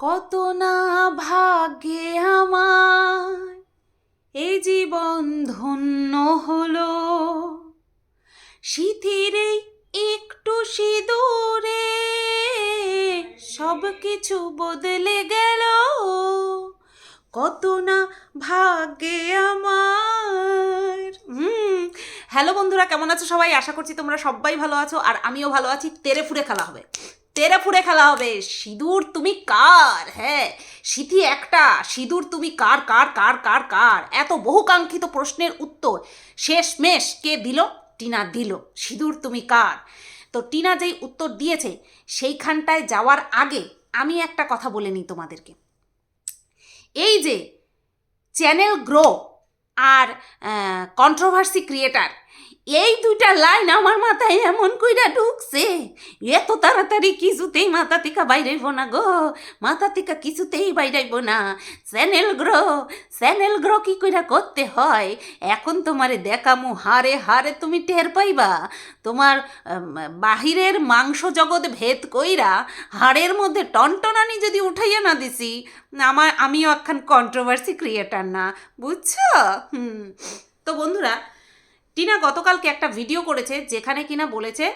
কত না ভাগ্যে আমার। এই জীবন ধন্য হলো। এই একটু সিঁদুরে সব কিছু বদলে গেল। কত না ভাগ্যে আমার। হ্যালো বন্ধুরা, কেমন আছো সবাই? আশা করছি তোমরা সবাই ভালো আছো, আর আমিও ভালো আছি। তেরে ফুরে খেলা হবে। তেরে ফুরে খেলা হবে। সিঁদুর তুমি কার? হ্যাঁ সিথি একটা, সিঁদুর তুমি কার কার কার কার কার? এত বহুকাঙ্ক্ষিত প্রশ্নের উত্তর শেষমেশ কে দিল? টিনা দিল। সিঁদুর তুমি কার? তো টিনা যেই উত্তর দিয়েছে, সেইখানটায় যাওয়ার আগে আমি একটা কথা বলে নিই তোমাদেরকে। এই যে চ্যানেল গ্রো আর কন্ট্রোভার্সি ক্রিয়েটার এই দুইটা লাইন আমার মাথায় এমন কইরা ঢুকছে। এত তাড়াতাড়ি কিছুতেই মাথা থেকে বাইরাইব না গো। মাথা থেকে কিছুতেই বাইরাইব না। চ্যানেল গ্রো চ্যানেল গ্রো কি কইরা করতে হয়? এখন তোমারে দেখামু হারে হারে তুমি টের পাইবা? তোমার বাহিরের মাংস জগৎ ভেদ কইরা হাড়ের মধ্যে টনটনানি যদি উঠাইয়া না দিছি, আমার, আমিও একখান কন্ট্রোভার্সি ক্রিয়েটার না। বুঝছ? হুম। তো বন্ধুরা টিনা গতকালকে একটা ভিডিও করেছে যেখানে কিনা বলেছে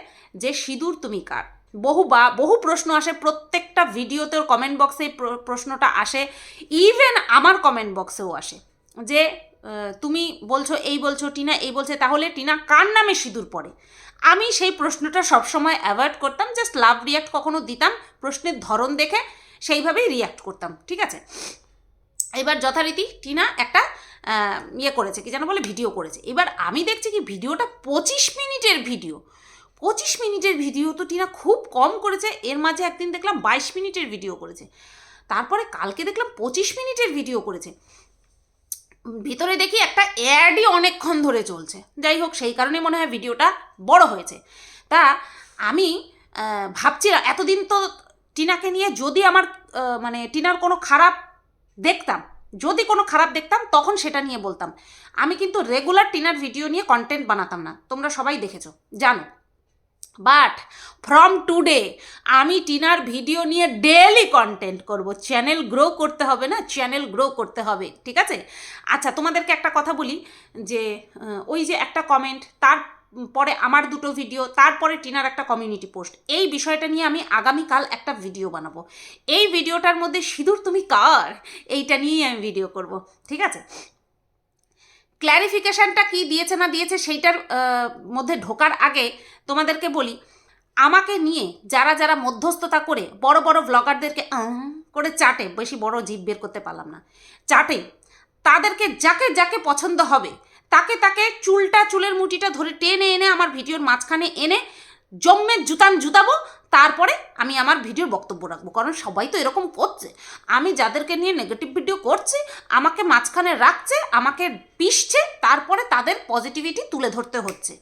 যে সিঁদুর তুমি কার? বহু বা, বহু প্রশ্ন আসে, প্রত্যেকটা ভিডিওতে কমেন্ট বক্সে প্রশ্নটা আসে। ইভেন আমার কমেন্ট বক্সেও আসে যে তুমি বলছো এই বলছো, টিনা এই বলছে, তাহলে টিনা কার নামে সিঁদুর পড়ে? আমি সেই প্রশ্নটা সবসময় অ্যাভয়েড করতাম জাস্ট লাভ রিয়াক্ট কখনো দিতাম, প্রশ্নের ধরন দেখে সেইভাবেই রিয়াক্ট করতাম, ঠিক আছে? এবার যথারীতি টিনা একটা ইয়ে করেছে, কি যেন বলে ভিডিও করেছে। এবার আমি দেখছি কি ভিডিওটা পঁচিশ মিনিটের ভিডিও পঁচিশ মিনিটের ভিডিও তো টিনা খুব কম করেছে, এর মাঝে একদিন দেখলাম বাইশ মিনিটের ভিডিও করেছে। তারপরে কালকে দেখলাম পঁচিশ মিনিটের ভিডিও করেছে। ভিতরে দেখি একটা অ্যাডই অনেকক্ষণ ধরে চলছে। যাই হোক, সেই কারণে মনে হয় ভিডিওটা বড় হয়েছে। তা আমি ভাবছিলাম এতদিন তো টিনাকে নিয়ে যদি আমার মানে টিনার কোনো খারাপ দেখতাম যদি কোনো খারাপ দেখতাম, তখন সেটা নিয়ে বলতাম। আমি কিন্তু রেগুলার টিনার ভিডিও নিয়ে কন্টেন্ট বানাতাম না। তোমরা সবাই দেখেছ, জানো। বাট ফ্রম টুডে আমি টিনার ভিডিও নিয়ে ডেলি কন্টেন্ট করব। চ্যানেল গ্রো করতে হবে না চ্যানেল গ্রো করতে হবে, ঠিক আছে? আচ্ছা তোমাদেরকে একটা কথা বলি, যে ওই যে একটা কমেন্ট তার পরে আমার দুটো ভিডিও তারপরে টিনার একটা কমিউনিটি পোস্ট এই বিষয়টা নিয়ে আমি আগামীকাল একটা ভিডিও বানাবো। এই ভিডিওটার মধ্যে সিঁদুর তুমি কার? এইটা নিয়েই আমি ভিডিও করব, ঠিক আছে? ক্ল্যারিফিকেশানটা কি দিয়েছে না দিয়েছে সেইটার মধ্যে ঢোকার আগে তোমাদেরকে বলি, আমাকে নিয়ে যারা যারা মধ্যস্থতা করে বড় বড় ব্লগারদেরকে করে চাটে, বেশি বড় জিভ বের করতে পারলাম না। চাটে, তাদেরকে যাকে যাকে পছন্দ হবে তাকে তাকে চুলটা, চুলের মুটিটা ধরে টেনে এনে আমার ভিডিওর মাঝখানে এনে জম্মের জুতান জুতাবো, তারপরে আমি আমার ভিডিওর বক্তব্য রাখব। কারণ সবাই তো এরকম করছে। আমি যাদেরকে নিয়ে নেগেটিভ ভিডিও করছি, আমাকে মাঝখানে রাখছে, আমাকে পিষছে, তারপরে তাদের পজিটিভিটি তুলে ধরতে হচ্ছে।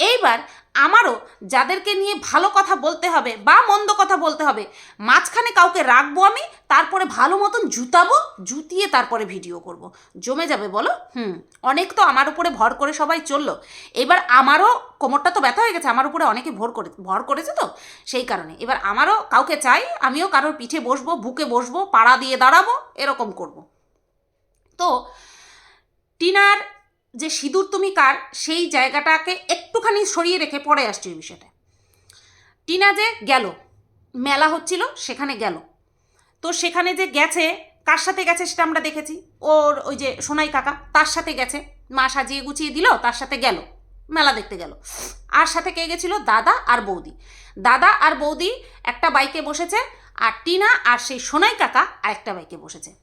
এইবার আমারও যাদেরকে নিয়ে ভালো কথা বলতে হবে বা মন্দ কথা বলতে হবে, মাঝখানে কাউকে রাখব আমি, তারপরে ভালো মতন জুতাবো, জুতিয়ে তারপরে ভিডিও করব। জমে যাবে বলো হুম, অনেক তো আমার উপরে ভর করে সবাই চলল এবার আমারও কোমরটা তো ব্যথা হয়ে গেছে, আমার উপরে অনেকে ভর করে, ভর করেছে তো সেই কারণে এবার আমারও কাউকে চাই, আমিও কারোর পিঠে বসবো, বুকে বসবো, পাড়া দিয়ে দাঁড়াবো, এরকম করব। তো, টিনার যে সিঁদুর তুমি কার, সেই জায়গাটাকে একটুখানি সরিয়ে রেখে পরে আসছে ওই বিষয়টা। টিনা যে গেল, মেলা হচ্ছিল, সেখানে গেল। তো সেখানে যে গেছে, কার সাথে গেছে সেটা আমরা দেখেছি। ওর ওই যে সোনাই কাকা, তার সাথে গেছে। মা সাজিয়ে গুছিয়ে দিল, তার সাথে গেল। মেলা দেখতে গেল। আর সাথে কে গেছিল? দাদা আর বৌদি। দাদা আর বৌদি একটা বাইকে বসেছে, আর টিনা আর সেই সোনাই কাকা আরেকটা বাইকে বসেছে।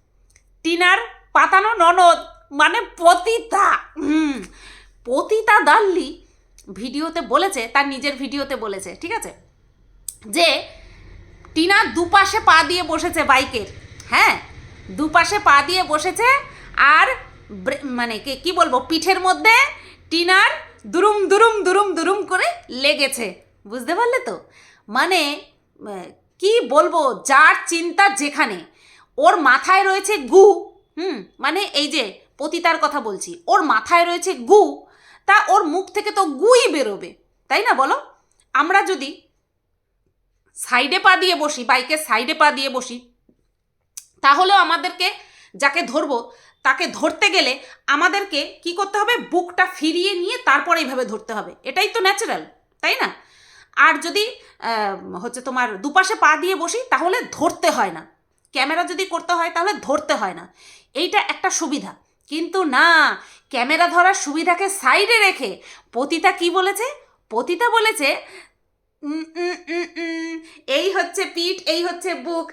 টিনার পাতানো ননদ মানে পতিতা। পতিতা দাল্লি ভিডিওতে বলেছে, তার নিজের ভিডিওতে বলেছে, ঠিক আছে? যে টিনা দুপাশে পা দিয়ে বসেছে বাইকের হ্যাঁ? দুপাশে পা দিয়ে বসেছে আর মানে কে বলব, পিঠের মধ্যে টিনার দুরুম দুরুম দুরুম দুরুম করে লেগেছে, বুঝতে পারলে তো? মানে কি বলব, যার চিন্তা যেখানে, ওর মাথায় রয়েছে গু, হুম? মানে এই যে পতিতার কথা বলছি। ওর মাথায় রয়েছে গু, তা ওর মুখ থেকে তো গুই বেরোবে, তাই না বলো? আমরা যদি সাইডে পা দিয়ে বসি বাইকের সাইডে পা দিয়ে বসি, তাহলেও আমাদেরকে যাকে ধরবো, তাকে ধরতে গেলে আমাদেরকে কি করতে হবে? বুকটা ফিরিয়ে নিয়ে তারপর এইভাবে ধরতে হবে। এটাই তো ন্যাচারাল তাই না? আর যদি হচ্ছে তোমার দুপাশে পা দিয়ে বসি, তাহলে ধরতে হয় না। ক্যামেরা যদি করতে হয়, তাহলে ধরতে হয় না। এইটা একটা সুবিধা। কিন্তু না, ক্যামেরা ধরার সুবিধাকে সাইডে রেখে পতিতা কি বলেছে? পতিতা বলেছে এই হচ্ছে পিঠ, এই হচ্ছে বুক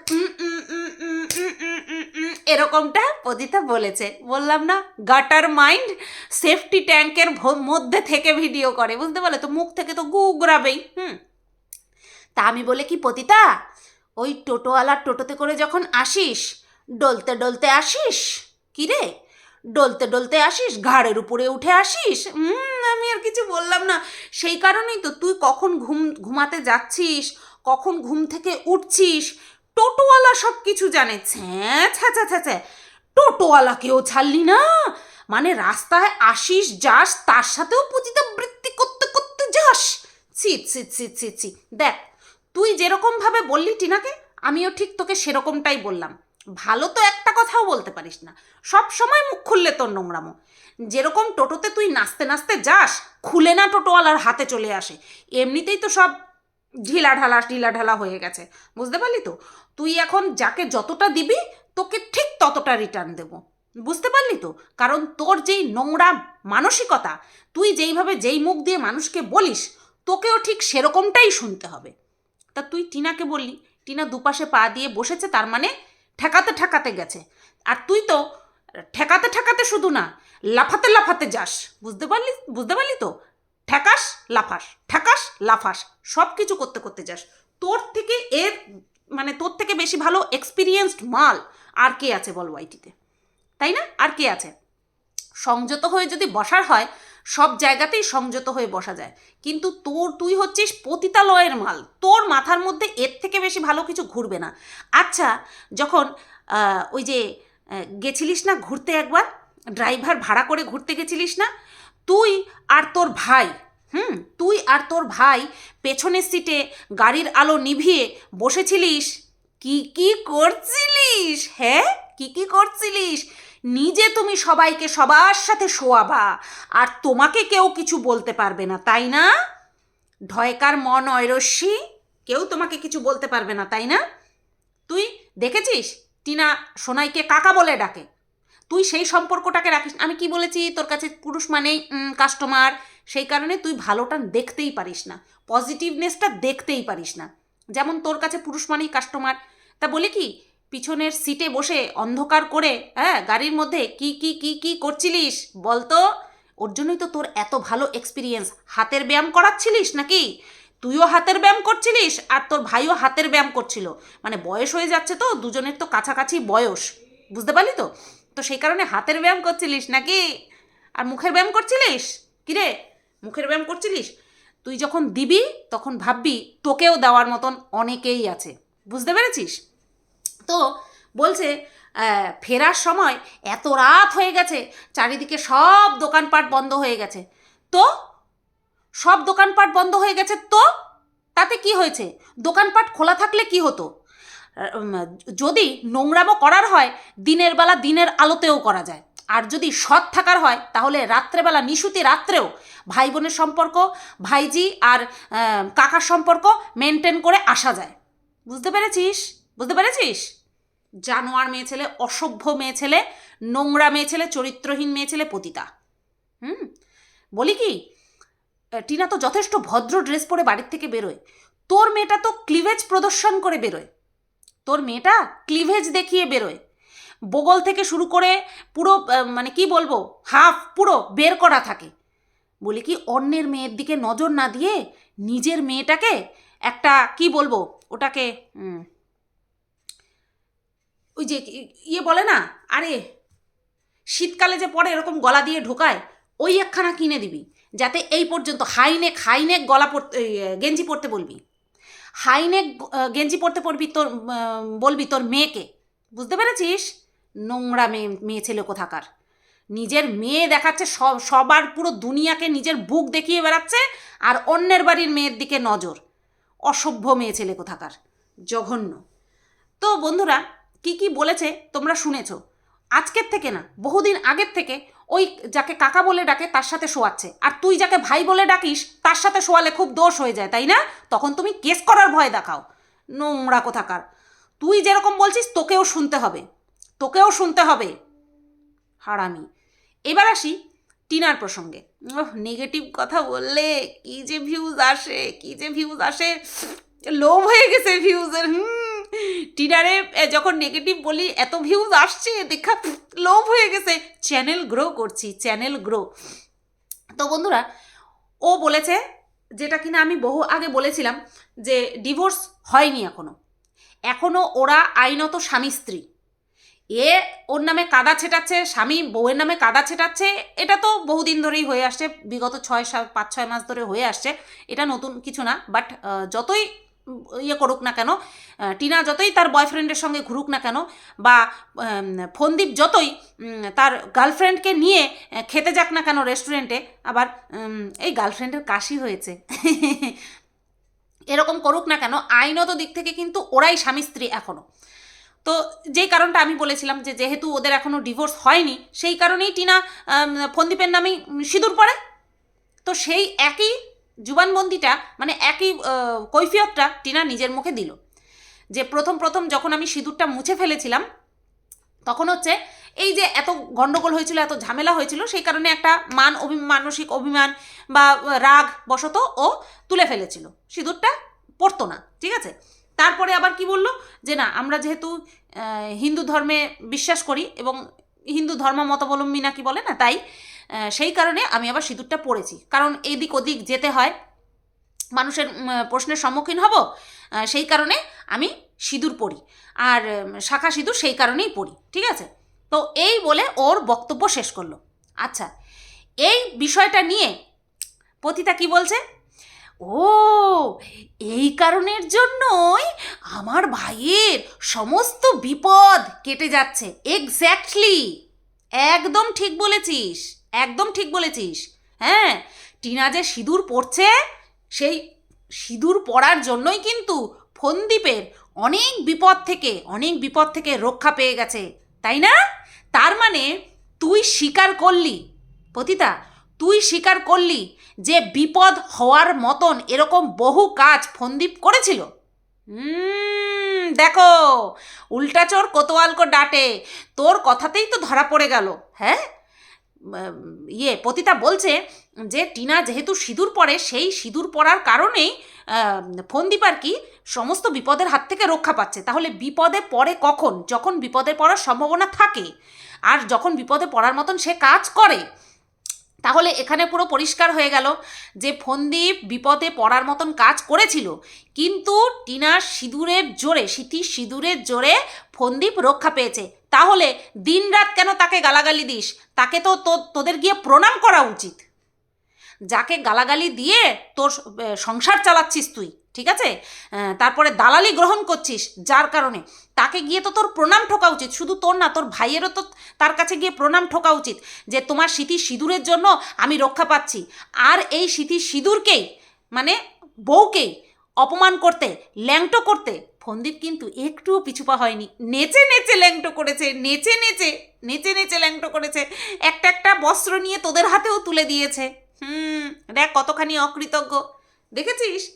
এরকমটা পদিতা বলেছে। বললাম না গাটার মাইন্ড সেফটি ট্যাঙ্কের মধ্যে থেকে ভিডিও করে, বুঝতে পারলে তো মুখ থেকে তো গুগরাবেই হুম? তা আমি বলে কি, পতিতা, ওই টোটোওয়ালার টোটোতে করে যখন আসিস, ডলতে ডলতে আসিস কিরে রে? ডলতে ডলতে আসিস, ঘাড়ের উপরে উঠে আসিস। আমি আর কিছু বললাম না। সেই কারণেই তো তুই কখন ঘুম, ঘুমাতে যাচ্ছিস, কখন ঘুম থেকে উঠছিস, টোটোওয়ালা সব কিছু জানে। ছ্যাঁ। টোটোওয়ালাকেও ছাড়লি না? মানে রাস্তায় আসিস, যাস, তার সাথেও পুঁজিতে বৃত্তি করতে করতে যাস। ছি ছি ছি ছি ছি। দেখ, তুই যেরকমভাবে বললি টিনাকে, আমিও ঠিক তোকে সেরকমটাই বললাম। ভালো তো একটা কথাও বলতে পারিস না। সব সময় মুখ খুললে তোর নোংরামো। যেরকম টোটোতে তুই নাচতে নাচতে যাস, খুলে না টোটোওয়ালার হাতে চলে আসে। এমনিতেই তো সব ঢিলা ঢালা ঢিলা ঢালা হয়ে গেছে। বুঝতে পারলি তো? তুই এখন যাকে যতটা দিবি, তোকে ঠিক ততটা রিটার্ন দেব। বুঝতে পারলি তো? কারণ তোর যেই নোংরা মানসিকতা, তুই যেইভাবে যেই মুখ দিয়ে মানুষকে বলিস, তোকেও ঠিক সেরকমটাই শুনতে হবে। তা তুই টিনাকে বললি, টিনা দুপাশে পা দিয়ে বসেছে, তার মানে ঠেকাতে ঠেকাতে গেছে। আর তুই তো ঠেকাতে ঠেকাতে শুধু না, লাফাতে লাফাতে যাস। বুঝতে পারলি? বুঝতে পারলি তো? ঠেকাস, লাফাস ঠেকাস, লাফাস সব কিছু করতে করতে যাস। তোর থেকে এর মানে তোর থেকে বেশি ভালো এক্সপিরিয়েন্সড মাল আর কে আছে বল ওয়াইটিতে? তাই না? আর কে আছে? সংযত হয়ে যদি বসার হয় সব জায়গাতেই সংযত হয়ে বসা যায়। কিন্তু তোর তুই হচ্ছিস পতিতালয়ের মাল। তোর মাথার মধ্যে এর থেকে বেশি ভালো কিছু ঘুরবে না। আচ্ছা যখন ওই যে গেছিলিস না ঘুরতে একবার? ড্রাইভার ভাড়া করে ঘুরতে গেছিলিস না? তুই আর তোর ভাই, হুম, তুই আর তোর ভাই পেছনের সিটে গাড়ির আলো নিভিয়ে বসেছিলিস। কি কি করছিলিস হ্যাঁ? কি কি করছিলিস? নিজে তুমি সবাইকে সবার সাথে শোয়াবা, আর তোমাকে কেউ কিছু বলতে পারবে না, তাই না? ঢয়কার মন ঐরস্যি কেউ তোমাকে কিছু বলতে পারবে না, তাই না? তুই দেখেছিস? টিনা সোনাইকে কাকা বলে ডাকে। তুই সেই সম্পর্কটাকে রাখিস, আমি কি বলেছি? তোর কাছে পুরুষ মানেই কাস্টমার সেই কারণে তুই ভালোটা দেখতেই পারিস না পজিটিভনেসটা দেখতেই পারিস না। যেমন তোর কাছে পুরুষ মানেই কাস্টমার তা বলি কি পিছনের সিটে বসে অন্ধকার করে হ্যাঁ গাড়ির মধ্যে কি কি কি কি করছিলিস? বলতো, ওর জন্যই তো তোর এত ভালো এক্সপিরিয়েন্স হাতের ব্যায়াম করাচ্ছিলিস নাকি? তুইও হাতের ব্যায়াম করছিলিস আর তোর ভাইও হাতের ব্যায়াম করছিল। মানে বয়স হয়ে যাচ্ছে তো, দুজনের তো কাছাকাছি বয়স। বুঝতে পারলি তো? তো সেই কারণে হাতের ব্যায়াম করছিলিস নাকি? আর মুখের ব্যায়াম করছিলিস? কিরে মুখের ব্যায়াম করছিলিস? তুই যখন দিবি, তখন ভাববি তোকেও দেওয়ার মতন অনেকেই আছে। বুঝতে পেরেছিস? তো বলছে ফেরার সময় এত রাত হয়ে গেছে, চারিদিকে সব দোকানপাট বন্ধ হয়ে গেছে। তো? সব দোকানপাট বন্ধ হয়ে গেছে তো? তাতে কি হয়েছে? দোকানপাট খোলা থাকলে কি হতো? যদি নোংরামো করার হয়, দিনের বেলা দিনের আলোতেও করা যায়। আর যদি সৎ থাকার হয়, তাহলে রাত্রেবেলা নিশুতি রাত্রেও ভাই বোনের সম্পর্ক, ভাইজি আর কাকার সম্পর্ক মেনটেন করে আসা যায়। বুঝতে পেরেছিস? বুঝতে পেরেছিস? জানোয়ার মেয়ে ছেলে, অসভ্য মেয়ে ছেলে, নোংরা মেয়ে ছেলে, চরিত্রহীন মেয়ে ছেলে পতিতা। হুম? বলি কি টিনা তো যথেষ্ট ভদ্র ড্রেস পরে বাড়ির থেকে বেরোয়। তোর মেয়েটা তো ক্লিভেজ প্রদর্শন করে বেরোয়। তোর মেয়েটা ক্লিভেজ দেখিয়ে বেরোয়। বগল থেকে শুরু করে পুরো মানে কি বলব, হাফ পুরো বের করা থাকে। বলি কি, অন্যের মেয়ের দিকে নজর না দিয়ে নিজের মেয়েটাকে একটা, কি বলব, ওটাকে ওই যে ইয়ে বলে না, আরে, শীতকালে যে পরে এরকম গলা দিয়ে ঢোকায়, ওই একখানা কিনে দিবি, যাতে এই পর্যন্ত হাইনেক হাইনেক গলা পরতে গেঞ্জি পরতে বলবি। হাইনেক গেঞ্জি পরতে পড়বি তোর বলবি তোর মেয়েকে। বুঝতে পেরেছিস? নোংরা মেয়ে মেয়ে ছেলে কোথাকার। নিজের মেয়ে দেখাচ্ছে, সব, সবার পুরো দুনিয়াকে নিজের বুক দেখিয়ে বেড়াচ্ছে, আর অন্যের বাড়ির মেয়ের দিকে নজর। অসভ্য মেয়ে ছেলে কোথাকার। জঘন্য। তো বন্ধুরা কি কি বলেছে তোমরা শুনেছো? আজকের থেকে না, বহুদিন আগের থেকে ওই যাকে কাকা বলে ডাকে তার সাথে শোয়াচ্ছে। আর তুই যাকে ভাই বলে ডাকিস, তার সাথে শোয়ালে খুব দোষ হয়ে যায়, তাই না? তখন তুমি কেস করার ভয় দেখাও। নোংরা কোথাকার। তুই যেরকম বলছিস, তোকেও শুনতে হবে। তোকেও শুনতে হবে। হারামি। এবার আসি টিনার প্রসঙ্গে। নেগেটিভ কথা বললে কি যে ভিউজ আসে, কি যে ভিউজ আসে। লোভ হয়ে গেছে ভিউজের হুম। টিনারে যখন নেগেটিভ বলি, এত ভিউজ আসছে, দেখা লোভ হয়ে গেছে। চ্যানেল গ্রো করছি চ্যানেল গ্রো তো বন্ধুরা, ও বলেছে, যেটা কিনা আমি বহু আগে বলেছিলাম, যে ডিভোর্স হয়নি এখনও। এখনও ওরা আইনত স্বামী স্ত্রী। এ, ওর নামে কাদা ছেটাচ্ছে, স্বামী বউয়ের নামে কাদা ছেটাচ্ছে, এটা তো বহুদিন ধরেই হয়ে আসছে, বিগত ছয় সাত, পাঁচ, ছয় মাস ধরে হয়ে আসছে। এটা নতুন কিছু না বাট যতই ইয়ে করুক না কেন টিনা যতই তার বয়ফ্রেন্ডের সঙ্গে ঘুরুক না কেন বা ফন্দীপ যতই তার গার্লফ্রেন্ডকে নিয়ে খেতে যাক না কেন রেস্টুরেন্টে, আবার এই গার্লফ্রেন্ডের কাশি হয়েছে। এরকম করুক না কেন, আইনত দিক থেকে কিন্তু ওরাই স্বামী স্ত্রী এখনও তো যেই কারণটা আমি বলেছিলাম যে যেহেতু ওদের এখনও ডিভোর্স হয়নি, সেই কারণেই টিনা ফন্দীপের নামেই সিঁদুর পড়ে। তো সেই একই জুবানবন্দিটা মানে একই কৈফিয়তটা টিনা নিজের মুখে দিল। যে প্রথম প্রথম যখন আমি সিঁদুরটা মুছে ফেলেছিলাম, তখন হচ্ছে এই যে এত গন্ডগোল হয়েছিল, এত ঝামেলা হয়েছিল, সেই কারণে একটা মান অভি, মানসিক অভিমান বা রাগ বশত ও তুলে ফেলেছিল। সিঁদুরটা পড়তো না, ঠিক আছে? তারপরে আবার কি বলল? যে না, আমরা যেহেতু হিন্দু ধর্মে বিশ্বাস করি এবং হিন্দু ধর্মাবলম্বী না কি বলে না, তাই সেই কারণে আমি আবার সিঁদুরটা পড়েছি কারণ এদিক ওদিক যেতে হয়, মানুষের প্রশ্নের সম্মুখীন হব সেই কারণে আমি সিঁদুর পড়ি আর শাখা সিঁদুর সেই কারণেই পড়ি ঠিক আছে? তো এই বলে ওর বক্তব্য শেষ করল। আচ্ছা এই বিষয়টা নিয়ে পতিতা কি বলছে? ও, এই কারণের জন্যই আমার ভাইয়ের সমস্ত বিপদ কেটে যাচ্ছে। এক্স্যাক্টলি একদম ঠিক বলেছিস। একদম ঠিক বলেছিস। হ্যাঁ টিনা যে সিঁদুর পড়ছে, সেই সিঁদুর পড়ার জন্যই কিন্তু ফন্দীপের অনেক বিপদ থেকে, অনেক বিপদ থেকে রক্ষা পেয়ে গেছে, তাই না? তার মানে তুই স্বীকার করলি, পতিতা, তুই স্বীকার করলি যে বিপদ হওয়ার মতন এরকম বহু কাজ ফন্দীপ করেছিল। দেখো উল্টা চোর কোতোয়ালকো ডাটে, তোর কথাতেই তো ধরা পড়ে গেল হ্যাঁ? ইয়ে পতিতা বলছে যে টিনা যেহেতু সিঁদুর পরে, সেই সিঁদুর পরার কারণেই ফন্দীপ আর কি সমস্ত বিপদের হাত থেকে রক্ষা পাচ্ছে। তাহলে বিপদে পড়ে কখন? যখন বিপদে পড়ার সম্ভাবনা থাকে আর যখন বিপদে পড়ার মতন সে কাজ করে, তাহলে এখানে পুরো পরিষ্কার হয়ে গেল যে ফন্দীপ বিপদে পড়ার মতন কাজ করেছিল, কিন্তু টিনার সিঁদুরের জোরে, সিথির সিঁদুরের জোরে ফন্দীপ রক্ষা পেয়েছে। তাহলে দিনরাত কেন তাকে গালাগালি দিস? তাকে তো তো- তোদের গিয়ে প্রণাম করা উচিত। যাকে গালাগালি দিয়ে তোর সংসার চালাচ্ছিস তুই, ঠিক আছে? তারপরে দালালি গ্রহণ করছিস, যার কারণে। তাকে গিয়ে তো তোর প্রণাম ঠোকা উচিত। শুধু তোর না, তোর ভাইয়েরও তো তার কাছে গিয়ে প্রণাম ঠোকা উচিত যে তোমার স্মৃতি সিঁদুরের জন্য আমি রক্ষা পাচ্ছি। আর এই স্মৃতি সিঁদুরকেই মানে বউকেই অপমান করতে, ল্যাংটো করতে ফন্দীপ কিন্তু একটুও পিছুপা হয়নি। নেচে নেচে ল্যাংটো করেছে, নেচে নেচে নেচে নেচে ল্যাংটো করেছে। একটা একটা বস্ত্র নিয়ে তোদের হাতেও তুলে দিয়েছে। হুম, দেখ কতখানি অকৃতজ্ঞ। দেখেছিস?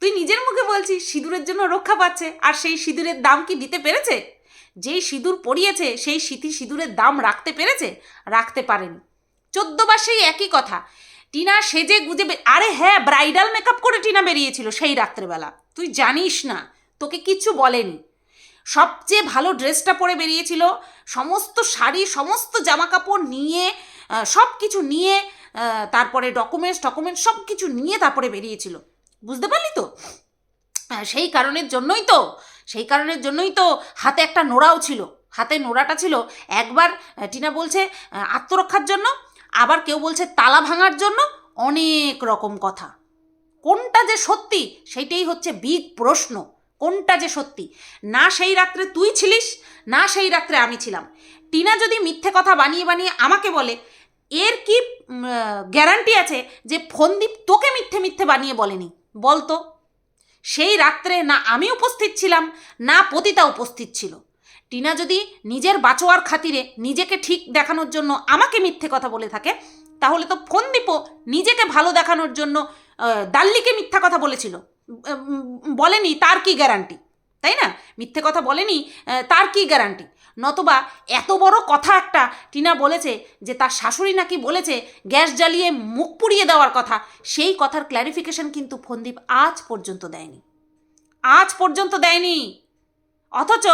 তুই নিজের মুখে বলছিস সিঁদুরের জন্য রক্ষা পাচ্ছে, আর সেই সিঁদুরের দাম কি দিতে পেরেছে? যেই সিঁদুর পরিয়েছে সেই সিঁথি সিঁদুরের দাম রাখতে পেরেছে? রাখতে পারেনি। চোদ্দবার সেই একই কথা। টিনা সেজে গুজে আরে হ্যাঁ ব্রাইডাল মেকআপ করে টিনা বেরিয়েছিল সেই রাত্রেবেলা। তুই জানিস না। তোকে কিচ্ছু বলেনি। সবচেয়ে ভালো ড্রেসটা পরে বেরিয়েছিল, সমস্ত শাড়ি, সমস্ত জামা কাপড় নিয়ে সব কিছু নিয়ে তারপরে ডকুমেন্টস ডকুমেন্টস সব কিছু নিয়ে তারপরে বেরিয়েছিল। বুঝতে পারলি তো? সেই কারণের জন্যই তো, সেই কারণের জন্যই তো হাতে একটা নোড়াও ছিল। হাতে নোড়াটা ছিল একবার টিনা বলছে আত্মরক্ষার জন্য, আবার কেউ বলছে তালা ভাঙার জন্য, অনেক রকম কথা। কোনটা যে সত্যি, সেইটাই হচ্ছে বিগ প্রশ্ন। কোনটা যে সত্যি? না সেই রাত্রে তুই ছিলিস, না সেই রাত্রে আমি ছিলাম। টিনা যদি মিথ্যে কথা বানিয়ে বানিয়ে আমাকে বলে, এর কি গ্যারান্টি আছে যে ফন্দীপ তোকে মিথ্যে মিথ্যে বানিয়ে বলেনি? বলতো সেই রাত্রে না আমি উপস্থিত ছিলাম, না পতিতা উপস্থিত ছিল। টিনা যদি নিজের বাঁচোয়ার খাতিরে নিজেকে ঠিক দেখানোর জন্য আমাকে মিথ্যে কথা বলে থাকে, তাহলে তো ফোনদীপও নিজেকে ভালো দেখানোর জন্য দাল্লিকে মিথ্যা কথা বলেছিল। বলেনি তার কি গ্যারান্টি তাই না? মিথ্যে কথা বলেনি তার কি গ্যারান্টি নতবা এত বড় কথা একটা টিনা বলেছে যে তার শাশুড়ি নাকি বলেছে গ্যাস জ্বালিয়ে মুখ পুড়িয়ে দেওয়ার কথা। সেই কথার ক্ল্যারিফিকেশন কিন্তু ফন্দীপ আজ পর্যন্ত দেয়নি। আজ পর্যন্ত দেয়নি। অথচ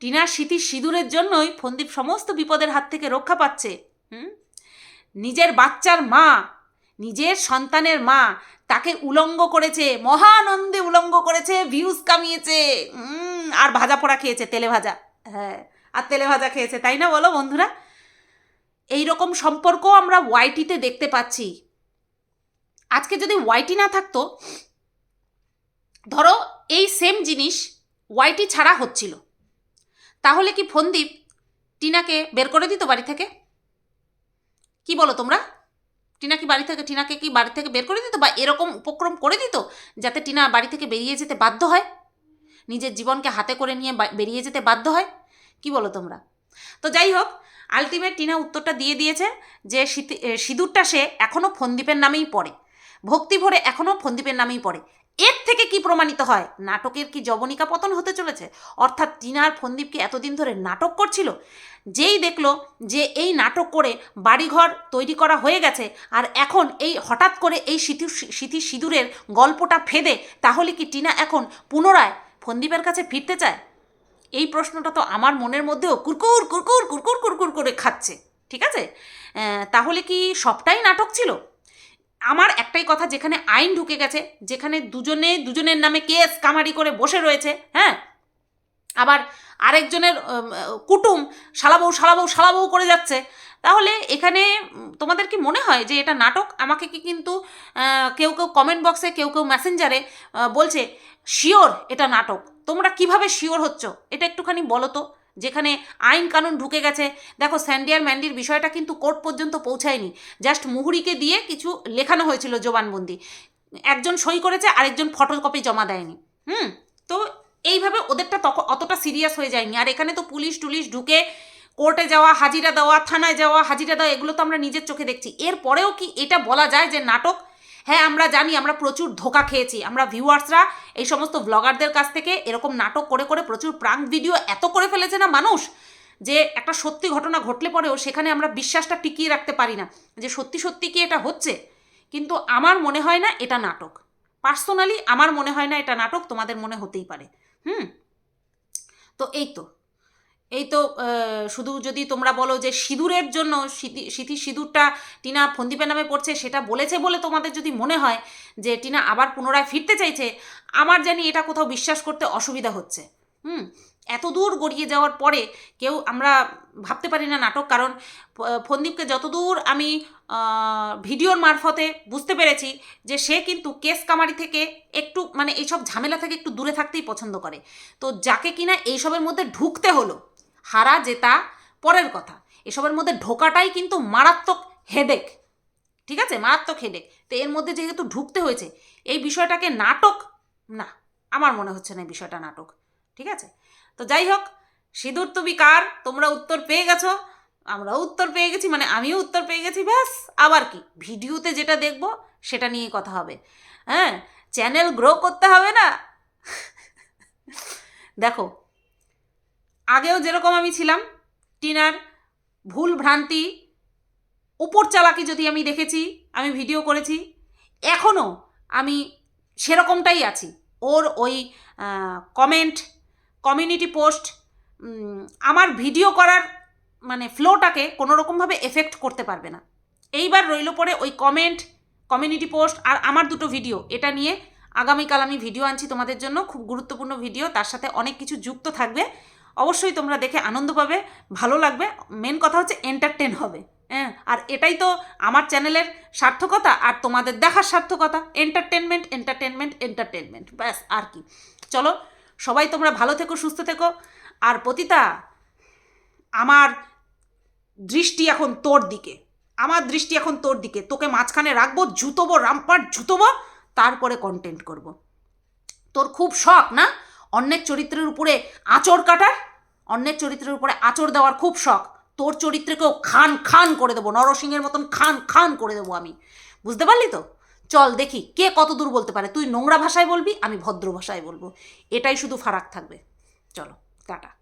টিনার স্মৃতির সিঁদুরের জন্যই ফন্দীপ সমস্ত বিপদের হাত থেকে রক্ষা পাচ্ছে। হুম? নিজের বাচ্চার মা, নিজের সন্তানের মা তাকে উলঙ্গ করেছে, মহানন্দে উলঙ্গ করেছে ভিউজ কামিয়েছে। আর ভাজা পোড়া খেয়েছে, তেলে ভাজা। হ্যাঁ আর তেলে ভাজা খেয়েছে, তাই না বলো বন্ধুরা? এই রকম সম্পর্ক আমরা ওয়াইটিতে দেখতে পাচ্ছি। আজকে যদি ওয়াইটি না থাকতো, ধরো এই সেম জিনিস ওয়াইটি ছাড়া হচ্ছিল। তাহলে কি ফন্দীপ টিনাকে বের করে দিত বাড়ি থেকে? কি বলো তোমরা? টিনা কি বাড়ি থেকে, টিনাকে কি বাড়ি থেকে বের করে দিত বা এরকম উপক্রম করে দিত যাতে টিনা বাড়ি থেকে বেরিয়ে যেতে বাধ্য হয়? নিজের জীবনকে হাতে করে নিয়ে বেরিয়ে যেতে বাধ্য হয়? কি বলো তোমরা? তো যাই হোক আলটিমেট টিনা উত্তরটা দিয়ে দিয়েছে যে সিঁদুরটা সে এখনও ফন্দীপের নামেই পড়ে। ভক্তি ভরে এখনও ফন্দীপের নামেই পড়ে। এর থেকে কি প্রমাণিত হয়? নাটকের কি জবনিকা পতন হতে চলেছে? অর্থাৎ টিনার ফন্দীপকে এতদিন ধরে নাটক করছিল? যেই দেখল যে এই নাটক করে বাড়িঘর তৈরি করা হয়ে গেছে আর এখন এই হঠাৎ করে এই স্মৃতি স্মৃতি সিঁদুরের গল্পটা ফেদে, তাহলে কি টিনা এখন পুনরায় ফন্দীপের কাছে ফিরতে চায়? এই প্রশ্নটা তো আমার মনের মধ্যেও কুরকুর কুরকুর কুরকুর কুরকুর করে খাচ্ছে। ঠিক আছে? তাহলে কি সবটাই নাটক ছিল? আমার একটাই কথা, যেখানে আইন ঢুকে গেছে, যেখানে দুজনে, দুজনের নামে কেস কামারি করে বসে রয়েছে হ্যাঁ? আবার আরেকজনের কুটুম, শালাবউ শালাবউ শালাবউ করে যাচ্ছে। তাহলে এখানে তোমাদের কি মনে হয় যে এটা নাটক? আমাকে কি কিন্তু কেউ কেউ কমেন্ট বক্সে কেউ কেউ মেসেঞ্জারে বলছে শিওর এটা নাটক। তোমরা কীভাবে শিওর হচ্ছ? এটা একটুখানি বলো তো। যেখানে আইন কানুন ঢুকে গেছে। দেখো স্যান্ডিয়ার ম্যান্ডির বিষয়টা কিন্তু কোর্ট পর্যন্ত পৌঁছায়নি। জাস্ট মুহুরিকে দিয়ে কিছু লেখানো হয়েছিল জবানবন্দি। একজন সই করেছে, আরেকজন ফটোকপি জমা দেয়নি। হুম? তো এইভাবে ওদেরটা তখন অতটা সিরিয়াস হয়ে যায়নি। আর এখানে তো পুলিশ টুলিশ ঢুকে কোর্টে যাওয়া, হাজিরা দেওয়া, থানায় যাওয়া, হাজিরা দেওয়া, এগুলো তো আমরা নিজের চোখে দেখছি। এরপরেও কি এটা বলা যায় যে নাটক হ্যাঁ আমরা জানি, আমরা প্রচুর ধোকা খেয়েছি। আমরা ভিউয়ার্সরা এই সমস্ত ব্লগারদের কাছ থেকে এরকম নাটক করে করে প্রচুর প্রাঙ্ক ভিডিও এত করে ফেলেছে না মানুষ? যে একটা সত্যি ঘটনা ঘটলে পরেও সেখানে আমরা বিশ্বাসটা টিকিয়ে রাখতে পারি না। যে সত্যি সত্যি কি এটা হচ্ছে? কিন্তু আমার মনে হয় না এটা নাটক। পার্সোনালি আমার মনে হয় না এটা নাটক, তোমাদের মনে হতেই পারে। হুম? তো এই তো। এই তো শুধু যদি তোমরা বলো যে সিঁদুরের জন্য সিঁথি সিঁদুরটা টিনা ফন্দীপের নামে পড়ছে, সেটা বলেছে বলে তোমাদের যদি মনে হয় যে টিনা আবার পুনরায় ফিরতে চাইছে, আমার জানি এটা কোথাও বিশ্বাস করতে অসুবিধা হচ্ছে। হুম, এত দূর গড়িয়ে যাওয়ার পরে কেউ আমরা ভাবতে পারি না নাটক, কারণ ফন্দীপকে যতদূর আমি ভিডিওর মারফতে বুঝতে পেরেছি যে সে কিন্তু কেস কামারি থেকে একটু মানে এইসব ঝামেলা থেকে একটু দূরে থাকতেই পছন্দ করে। তো যাকে কিনা এইসবের মধ্যে ঢুকতে হলো হারা জেতা পরের কথা। এসবের মধ্যে ঢোকাটাই কিন্তু মারাত্মক হেডেক ঠিক আছে? মারাত্মক হেডেক তো এর মধ্যে যেহেতু ঢুকতে হয়েছে, এই বিষয়টাকে নাটক, না, আমার মনে হচ্ছে না এই বিষয়টা নাটক। ঠিক আছে? তো যাই হোক, সিঁদুর তুমি কার? তোমরা উত্তর পেয়ে গেছো। আমরাও উত্তর পেয়ে গেছি মানে আমিও উত্তর পেয়ে গেছি, ব্যাস। আবার কি? ভিডিওতে যেটা দেখব, সেটা নিয়ে কথা হবে। হ্যাঁ? চ্যানেল গ্রো করতে হবে না? দেখো আগেও যেরকম আমি ছিলাম, টিনার ভুল ভ্রান্তি, উপর চালাকি যদি আমি দেখেছি, আমি ভিডিও করেছি এখনও আমি সেরকমটাই আছি। ওর ওই কমেন্ট কমিউনিটি পোস্ট আমার ভিডিও করার মানে ফ্লোটাকে কোনো রকমভাবে এফেক্ট করতে পারবে না। এইবার রইল পরে ওই কমেন্ট কমিউনিটি পোস্ট আর আমার দুটো ভিডিও এটা নিয়ে আগামীকাল আমি ভিডিও আনছি তোমাদের জন্য, খুব গুরুত্বপূর্ণ ভিডিও তার সাথে অনেক কিছু যুক্ত থাকবে। অবশ্যই তোমরা দেখে আনন্দ পাবে, ভালো লাগবে। মেন কথা হচ্ছে এন্টারটেন হবে। হ্যাঁ আর এটাই তো আমার চ্যানেলের সার্থকতা আর তোমাদের দেখার সার্থকতা। এন্টারটেনমেন্ট এন্টারটেনমেন্ট এন্টারটেনমেন্ট ব্যাস, আর কি। চলো, সবাই তোমরা ভালো থেকো, সুস্থ থেকো। আর পতিতা, আমার দৃষ্টি এখন তোর দিকে। আমার দৃষ্টি এখন তোর দিকে। তোকে মাঝখানে রাখব, জুতোবো, রামপাট জুতোবো, তারপরে কন্টেন্ট করব। তোর খুব শখ, না? অন্যের চরিত্রের উপরে আঁচড় কাটার? অন্যের চরিত্রের উপরে আচর দেওয়ার খুব শখ। তোর চরিত্রকেও খান খান করে দেবো, নরসিংহের মতন খান খান করে দেবো আমি। বুঝতে পারলি তো? চল দেখি কে কত দূর বলতে পারে। তুই নোংরা ভাষায় বলবি, আমি ভদ্র ভাষায় বলব। এটাই শুধু ফারাক থাকবে। চলো, টাটা।